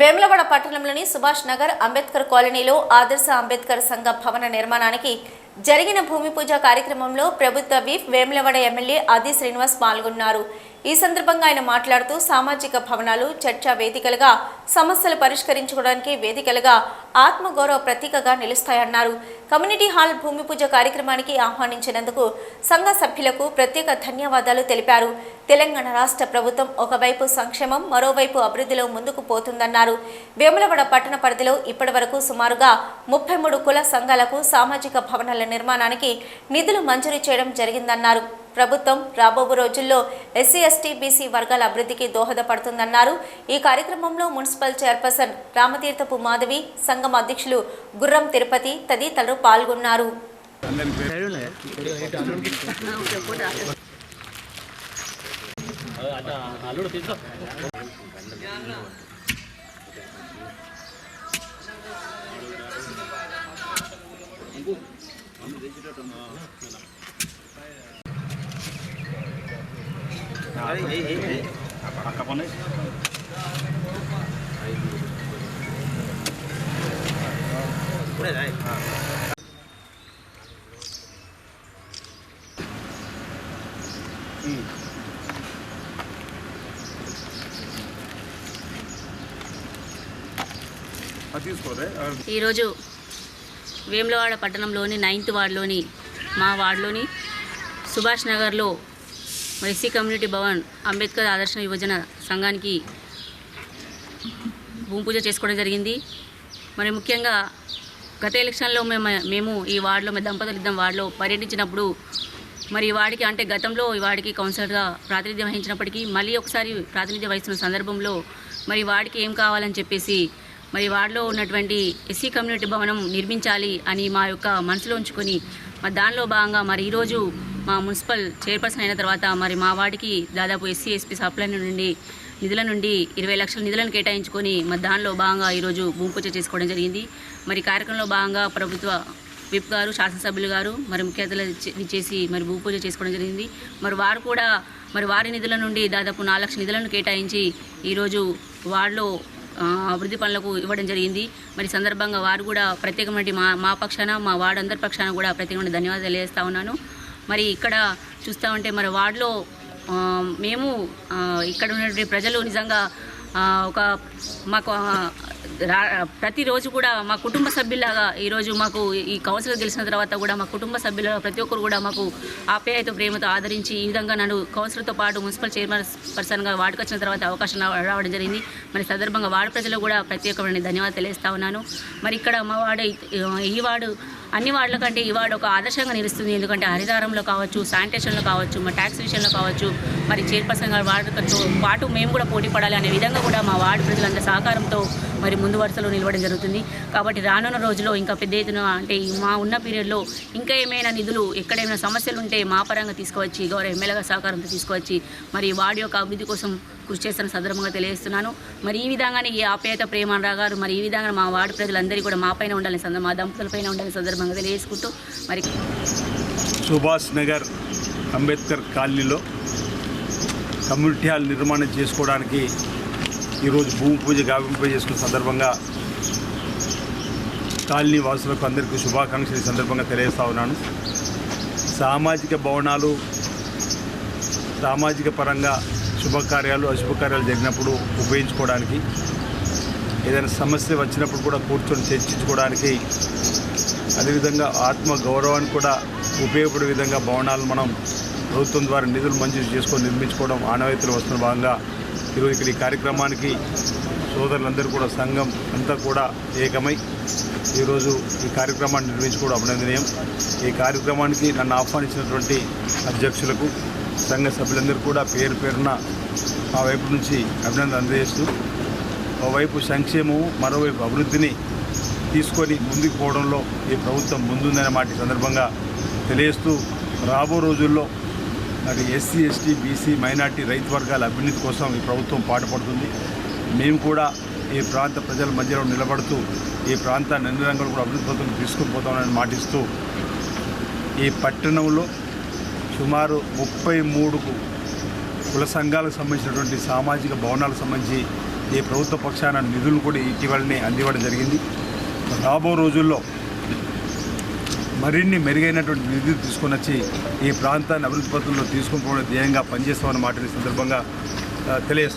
వేములవాడ పట్టణంలోని సుభాష్ నగర్ అంబేద్కర్ కాలనీలో ఆదర్శ అంబేద్కర్ సంఘ భవన నిర్మాణానికి జరిగిన భూమి పూజ కార్యక్రమంలో ప్రభుత్వ విప్ వేములవాడ ఎమ్మెల్యే ఆది శ్రీనివాస్ పాల్గొన్నారు. ఈ సందర్భంగా ఆయన మాట్లాడుతూ సామాజిక భవనాలు చర్చా వేదికలుగా సమస్యలు పరిష్కరించుకోవడానికి వేదికలుగా ఆత్మగౌరవ ప్రతీకగా నిలుస్తాయన్నారు. కమ్యూనిటీ హాల్ భూమి పూజ కార్యక్రమానికి ఆహ్వానించినందుకు సంఘ సభ్యులకు ప్రత్యేక ధన్యవాదాలు తెలిపారు. తెలంగాణ రాష్ట్ర ప్రభుత్వం ఒకవైపు సంక్షేమం మరోవైపు అభివృద్ధిలో ముందుకు పోతుందన్నారు. వేములవాడ పట్టణ పరిధిలో ఇప్పటివరకు సుమారుగా ముప్పై మూడు కుల సంఘాలకు సామాజిక భవనాల నిర్మాణానికి నిధులు మంజూరు చేయడం జరిగిందన్నారు. ప్రభుత్వం రాబోవు రోజుల్లో ఎస్సీ ఎస్టీ బీసీ వర్గాల అభివృద్ధికి దోహదపడుతుందన్నారు. ఈ కార్యక్రమంలో మున్సిపల్ చైర్పర్సన్ రామతీర్థపు మాధవి సంఘం అధ్యక్షులు గుర్రం తిరుపతి తదితరులు పాల్గొన్నారు. ఈరోజు వేములవాడ పట్టణంలోని నైన్త్ వార్డులోని మా వార్డులోని సుభాష్ నగర్లో ఎస్సీ కమ్యూనిటీ భవన్ అంబేద్కర్ ఆదర్శ యువజన సంఘానికి భూమి పూజ చేసుకోవడం జరిగింది. మరి ముఖ్యంగా గత ఎలక్షన్లో మేము మేము ఈ వార్డులో మా దంపతులు ఇద్దరం వార్డులో పర్యటించినప్పుడు మరి వాడికి అంటే గతంలో ఈ వాడికి కౌన్సిలర్గా ప్రాతినిధ్యం వహించినప్పటికీ మళ్ళీ ఒకసారి ప్రాతినిధ్యం వహిస్తున్న సందర్భంలో మరి వాడికి ఏం కావాలని చెప్పేసి మరి వార్డులో ఉన్నటువంటి ఎస్సీ కమ్యూనిటీ భవనం నిర్మించాలి అని మా యొక్క మనసులో ఉంచుకొని మరి దానిలో భాగంగా మరి ఈరోజు మా మున్సిపల్ చైర్పర్సన్ అయిన తర్వాత మరి మా వాడికి దాదాపు ఎస్సీ ఎస్పీ సప్లై నుండి నిధుల నుండి ఇరవై లక్షల నిధులను కేటాయించుకొని మరి దానిలో భాగంగా ఈరోజు భూమి పూజ చేసుకోవడం జరిగింది. మరి కార్యక్రమంలో భాగంగా ప్రభుత్వ విప్ గారు శాసనసభ్యులు గారు మరి ముఖ్య అతిథులు ఇచ్చేసి మరి భూ పూజ చేసుకోవడం జరిగింది. మరి వారు కూడా మరి వారి నిధుల నుండి దాదాపు నాలుగు లక్షల నిధులను కేటాయించి ఈరోజు వార్డులో అభివృద్ధి పనులకు ఇవ్వడం జరిగింది. మరి సందర్భంగా వారు కూడా ప్రత్యేకమైన మా మా పక్షాన మా వార్డు అందరి పక్షాన కూడా ప్రత్యేకమైన ధన్యవాదాలు తెలియజేస్తా ఉన్నాను. మరి ఇక్కడ చూస్తామంటే మరి వార్డులో మేము ఇక్కడ ఉన్నటువంటి ప్రజలు నిజంగా ఒక మాకు ప్రతిరోజు కూడా మా కుటుంబ సభ్యులాగా ఈరోజు మాకు ఈ కౌన్సిలర్ గెలిచిన తర్వాత కూడా మా కుటుంబ సభ్యుల ప్రతి ఒక్కరు కూడా మాకు ఆప్యాయత ప్రేమతో ఆదరించి ఈ విధంగా నన్ను కౌన్సిలర్తో పాటు మున్సిపల్ చైర్మన్ పర్సన్గా వార్డుకు వచ్చిన తర్వాత అవకాశం రావడం జరిగింది. మరి సందర్భంగా వార్డు ప్రజలు కూడా ప్రత్యేకమైన ధన్యవాదాలు తెలియజేస్తా ఉన్నాను. మరి ఇక్కడ మా వార్డు ఈ- ఈ వార్డు అన్ని వార్డుల కంటే ఈ వార్డు ఒక ఆదర్శంగా నిలుస్తుంది. ఎందుకంటే హరిదారంలో కావచ్చు శానిటేషన్లో కావచ్చు మా ట్యాక్స్ విషయంలో కావచ్చు మరి చైర్పర్సన్ గారు వార్డుతో పాటు మేము కూడా పోటీ పడాలి అనే విధంగా కూడా మా వార్డు ప్రజలందరి సహకారంతో మరి ముందు వరుసలో నిలవడం జరుగుతుంది. కాబట్టి రానున్న రోజుల్లో ఇంకా పెద్ద ఎత్తున అంటే మా ఉన్న పీరియడ్లో ఇంకా ఏమైనా నిధులు ఎక్కడైనా సమస్యలు ఉంటే మా పరంగా తీసుకువచ్చి గౌరవ ఎమ్మెల్యేగా సహకారంతో తీసుకువచ్చి మరి వార్డు యొక్క అభివృద్ధి కోసం కృషి చేస్తున్న సందర్భంగా తెలియజేస్తున్నాను. మరి ఈ విధంగానే ఈ ఆప్యాయత ప్రేమ రాగారు మరి ఈ విధంగా మా వార్డు ప్రజలందరికీ కూడా మా పైన ఉండాలని సందర్భం మా దంపతులపైన ఉండాలని సందర్భంగా తెలియజేసుకుంటూ మరి సుభాష్ నగర్ అంబేద్కర్ కాలనీలో కమ్యూనిటీ హాల్ నిర్మాణం చేసుకోవడానికి ఈరోజు భూమి పూజ గావింప చేసుకున్న సందర్భంగా కాలనీ వాసులకు అందరికీ శుభాకాంక్షలు ఈ సందర్భంగా తెలియజేస్తా ఉన్నాను. సామాజిక భవనాలు సామాజిక పరంగా శుభకార్యాలు అశుభకార్యాలు జరిగినప్పుడు ఉపయోగించుకోవడానికి ఏదైనా సమస్య వచ్చినప్పుడు కూడా కూర్చొని చర్చించుకోవడానికి అదేవిధంగా ఆత్మ గౌరవాన్ని కూడా ఉపయోగపడే విధంగా భవనాలు మనం ప్రభుత్వం ద్వారా నిధులు మంజూరు చేసుకొని నిర్మించుకోవడం ఆనవాయితీలు వస్తున్న భాగంగా ఈరోజు ఇక్కడ ఈ కార్యక్రమానికి సోదరులందరూ కూడా సంఘం అంతా కూడా ఏకమై ఈరోజు ఈ కార్యక్రమాన్ని నిర్వహించుకోవడం అభినందనీయం. ఈ కార్యక్రమానికి నన్ను ఆహ్వానించినటువంటి అధ్యక్షులకు సంఘ సభ్యులందరూ కూడా పేరు పేరున మా వైపు నుంచి అభినందన అందజేస్తూ ఓవైపు సంక్షేమం మరోవైపు అభివృద్ధిని తీసుకొని ముందుకు పోవడంలో ఈ ప్రభుత్వం ముందుందనే మాట సందర్భంగా తెలియజేస్తూ రాబో రోజుల్లో మరి ఎస్సీ ఎస్టీ బీసీ మైనార్టీ రైతు వర్గాల అభివృద్ధి కోసం ఈ ప్రభుత్వం పాటుపడుతుంది. మేము కూడా ఈ ప్రాంత ప్రజల మధ్యలో నిలబడుతూ ఈ ప్రాంతాన్ని అన్ని రంగాలు కూడా అభివృద్ధి పథకం తీసుకుని పోతామని మాటిస్తూ ఈ పట్టణంలో సుమారు ముప్పై మూడుకు కుల సంఘాలకు సంబంధించినటువంటి సామాజిక భవనాలకు సంబంధించి ఈ ప్రభుత్వ పక్షాన నిధులు కూడా ఇటీవలనే అందివ్వడం జరిగింది. రాబో రోజుల్లో మరిన్ని మెరుగైనటువంటి నిధులు తీసుకొని వచ్చి ఈ ప్రాంతాన్ని అభివృద్ధి పథంలో తీసుకుని పోవడం ధ్యేయంగా పనిచేస్తామని మాట సందర్భంగా తెలియజేస్తాం